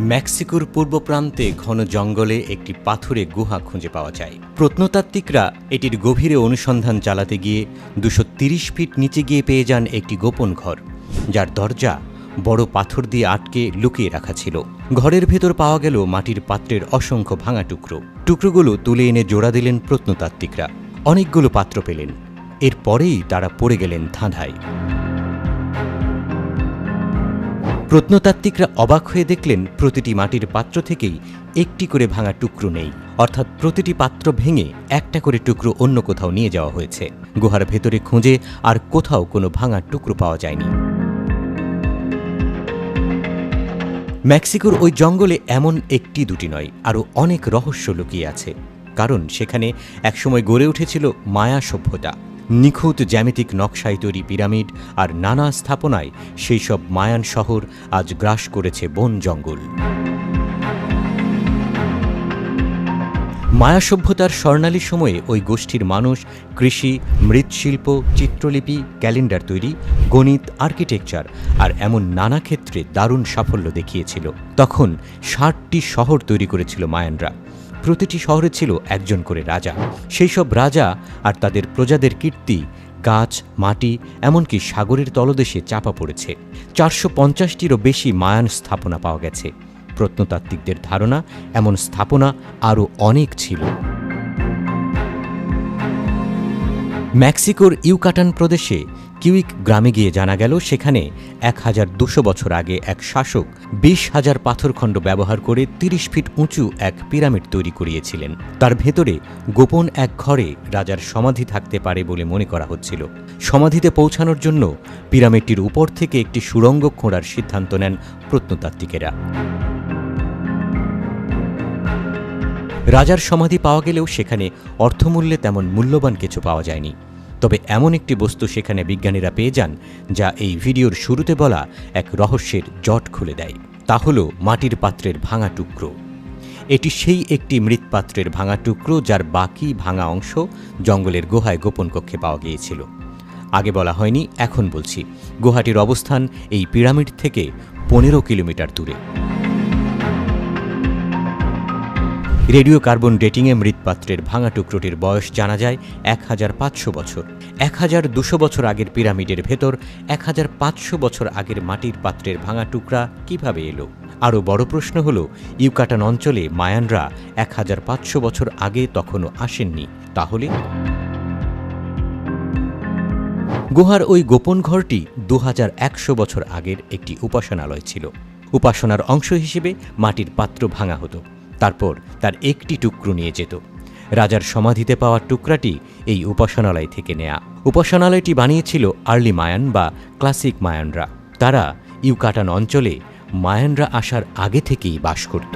মেক্সিকোর পূর্ব প্রান্তে ঘন জঙ্গলে একটি পাথুরে গুহা খুঁজে পাওয়া যায়। প্রত্নতাত্ত্বিকরা এটির গভীরে অনুসন্ধান চালাতে গিয়ে দুশো ফিট নিচে গিয়ে পেয়ে যান একটি গোপন ঘর, যার দরজা বড় পাথর দিয়ে আটকে লুকিয়ে রাখা ছিল। ঘরের ভেতর পাওয়া গেল মাটির পাত্রের অসংখ্য ভাঙা টুকরো। টুকরোগুলো তুলে এনে জোড়া দিলেন প্রত্নতাত্ত্বিকরা। অনেকগুলো পাত্র পেলেন। এরপরেই তারা পড়ে গেলেন ধাঁধায়। প্রত্নতাত্ত্বিকরা অবাক হয়ে দেখলেন প্রতিটি মাটির পাত্র থেকেই একটি করে ভাঙা টুকরো নেই। অর্থাৎ প্রতিটি পাত্র ভেঙে একটা করে টুকরো অন্য কোথাও নিয়ে যাওয়া হয়েছে। গুহার ভেতরে খুঁজে আর কোথাও কোনো ভাঙা টুকরো পাওয়া যায়নি। মেক্সিকোর ওই জঙ্গলে এমন একটি দুটি নয়, আরও অনেক রহস্য লুকিয়ে আছে। কারণ সেখানে একসময় গড়ে উঠেছিল মায়া সভ্যতা। নিখুঁত জ্যামিতিক নকশায় তৈরি পিরামিড আর নানা স্থাপনায় সেই সব মায়ান শহর আজ গ্রাস করেছে বন জঙ্গল। মায়া সভ্যতার স্বর্ণালী সময়ে ওই গোষ্ঠীর মানুষ কৃষি, মৃৎশিল্প, চিত্রলিপি, ক্যালেন্ডার তৈরি, গণিত, আর্কিটেকচার আর এমন নানা ক্ষেত্রে দারুণ সাফল্য দেখিয়েছিল। তখন ষাটটি শহর তৈরি করেছিল মায়ানরা। প্রতিটি শহরে ছিল একজন করে রাজা। সেই সব রাজা আর তাদের প্রজাদের কীর্তি, গাছ, মাটি, এমনকি সাগরের তলদেশে চাপা পড়েছে। চারশো পঞ্চাশটিরও বেশি মায়ান স্থাপনা পাওয়া গেছে। প্রত্নতাত্ত্বিকদের ধারণা, এমন স্থাপনা আরও অনেক ছিল। মেক্সিকোর ইউকাটান প্রদেশে কিউইক গ্রামে গিয়ে জানা গেল, সেখানে এক হাজার দুশো বছর আগে এক শাসক বিশ হাজার পাথরখণ্ড ব্যবহার করে তিরিশ ফিট উঁচু এক পিরামিড তৈরি করিয়েছিলেন। তার ভেতরে গোপন এক ঘরে রাজার সমাধি থাকতে পারে বলে মনে করা হচ্ছিল। সমাধিতে পৌঁছানোর জন্য পিরামিডটির উপর থেকে একটি সুড়ঙ্গ খোঁড়ার সিদ্ধান্ত নেন প্রত্নতাত্ত্বিকেরা। রাজার সমাধি পাওয়া গেলেও সেখানে অর্থমূল্যে তেমন মূল্যবান কিছু পাওয়া যায়নি। তবে এমন একটি বস্তু সেখানে বিজ্ঞানীরা পেয়ে যান, যা এই ভিডিওর শুরুতে বলা এক রহস্যের জট খুলে দেয়। তা হল মাটির পাত্রের ভাঙা টুকরো। এটি সেই একটি মৃৎপাত্রের ভাঙা টুকরো যার বাকি ভাঙা অংশ জঙ্গলের গুহায় গোপন কক্ষে পাওয়া গিয়েছিল। আগে বলা হয়নি, এখন বলছি, গুহাটির অবস্থান এই পিরামিড থেকে পনেরো কিলোমিটার দূরে। রেডিও কার্বন ডেটিংয়ে মৃৎপাত্রের ভাঙা টুকরোটির বয়স জানা যায় এক হাজার পাঁচশো বছর। এক হাজার দুশো বছর আগের পিরামিডের ভেতর এক হাজার পাঁচশো বছর আগের মাটির পাত্রের ভাঙা টুকরা কীভাবে এলো? আরও বড় প্রশ্ন হল, ইউকাটান অঞ্চলে মায়ানরা এক হাজার পাঁচশো বছর আগে তখনও আসেননি। তাহলে? গুহার ওই গোপন ঘরটি দু হাজার একশো বছর আগের একটি উপাসনালয় ছিল। উপাসনার অংশ হিসেবে মাটির পাত্র ভাঙা হতো। তারপর তার একটি টুকরো নিয়ে যেত। রাজার সমাধিতে পাওয়া টুকরাটি এই উপাসনালয় থেকে নেয়া। উপাসনালয়টি বানিয়েছিল আর্লি মায়ান বা ক্লাসিক মায়ানরা। তারা ইউকাটান অঞ্চলে মায়ানরা আসার আগে থেকেই বাস করত।